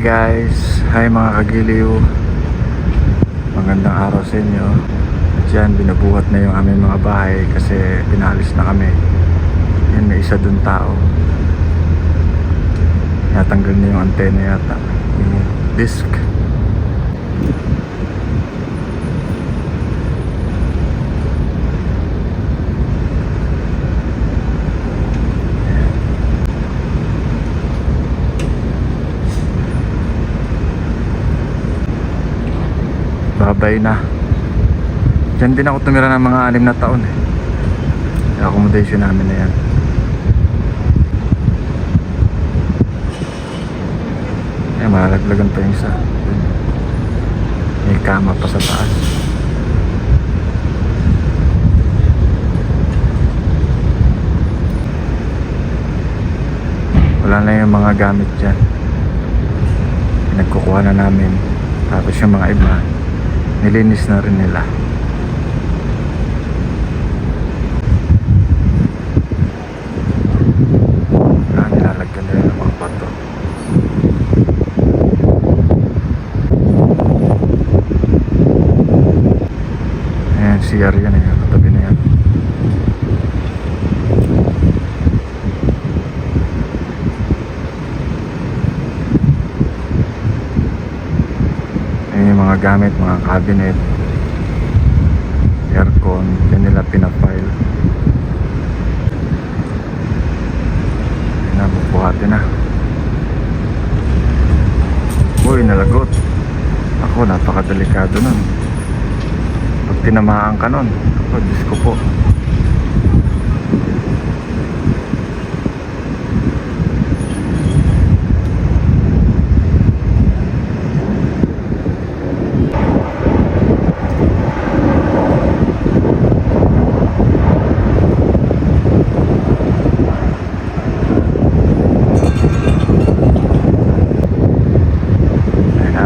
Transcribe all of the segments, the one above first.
guys, hi mga kagiliw. Magandang araw sa inyo. At yan, binubuhat na yung aming mga bahay Kasi pinalis na kami. Yan, may isa dun tao. Natanggal na yung antena yata. Yung disc Babay na. Diyan din ako tumira ng mga anim na taon eh. Yung accommodation namin na yan. Eh, malaglagan pa yung isa. May kama pa sa taas. Wala na yung mga gamit dyan. Pinagkukuha na namin. Tapos yung mga iba Nilinis na rin nila Ah, nilalagyan nila ng mga bato Ayan, CR yan eh. Katabi na yan. Ayan yung mga gamit, mga cabinet, aircon, yan nila pinafile. Ayan na, bubuhatin na. Uy, nalagot. Ako, napakadelikado nun. Pag tinamaan ka nun, ako, Diyos ko po. Ayan na.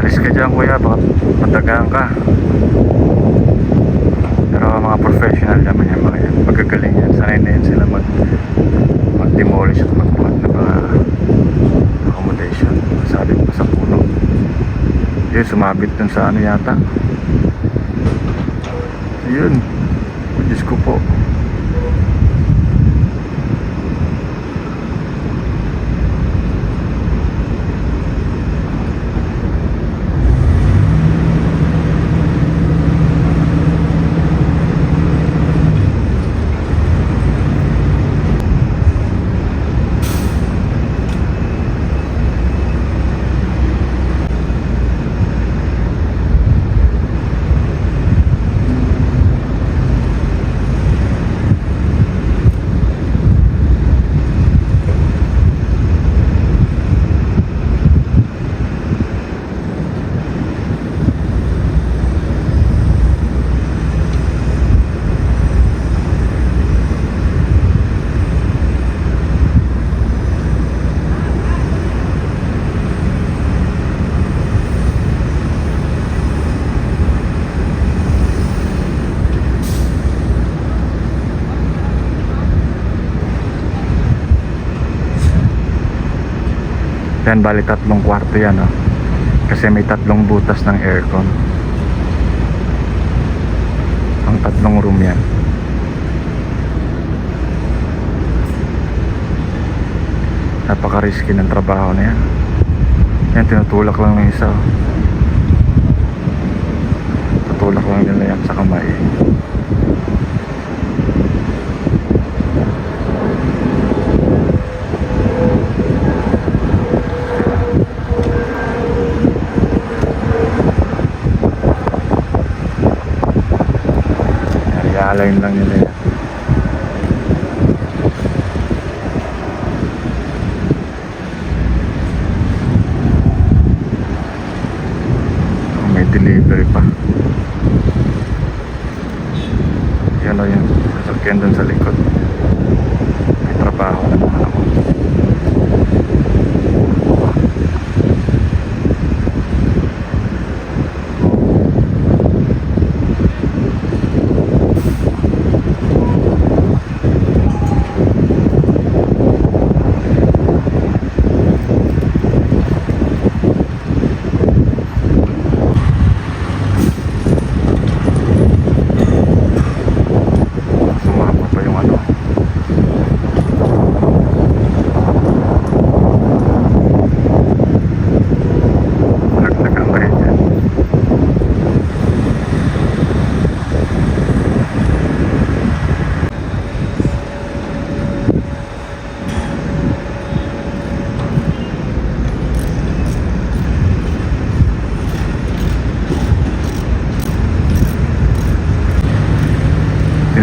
Alis ka dyan kuya, baka matagaan ka. Pero mga professional naman yan mga yan. Magagaling yan. Sanay na yan sila mag mag-demolish at magbuhat ng mga accommodation. Sabit pa sa puno. Yun, sumabit dun sa ano yata. Yun. Oh, Diyos ko po. Yan, bali tatlong kwarto yan, oh. Kasi may tatlong butas ng aircon. Ang tatlong room yan. Napaka-risky ng trabaho na yan. Yan, tinutulak lang ng isa, oh. Tutulak lang nila yan sa kamay. I-align lang nila yan. Oh, may delivery pa. Yan o yan. Sasakyan dun sa likod. May trabaho na naman ako.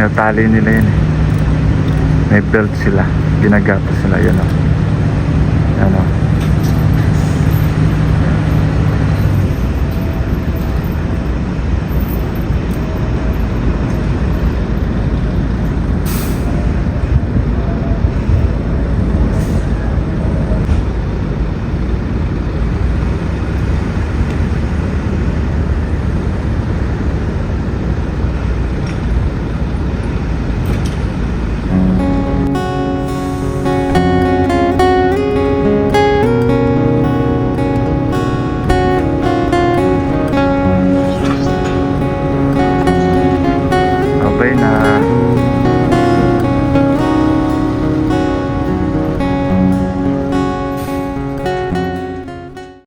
Tinatali nila yun eh. May belt sila. Ginagatas sila yun oh. Yan oh.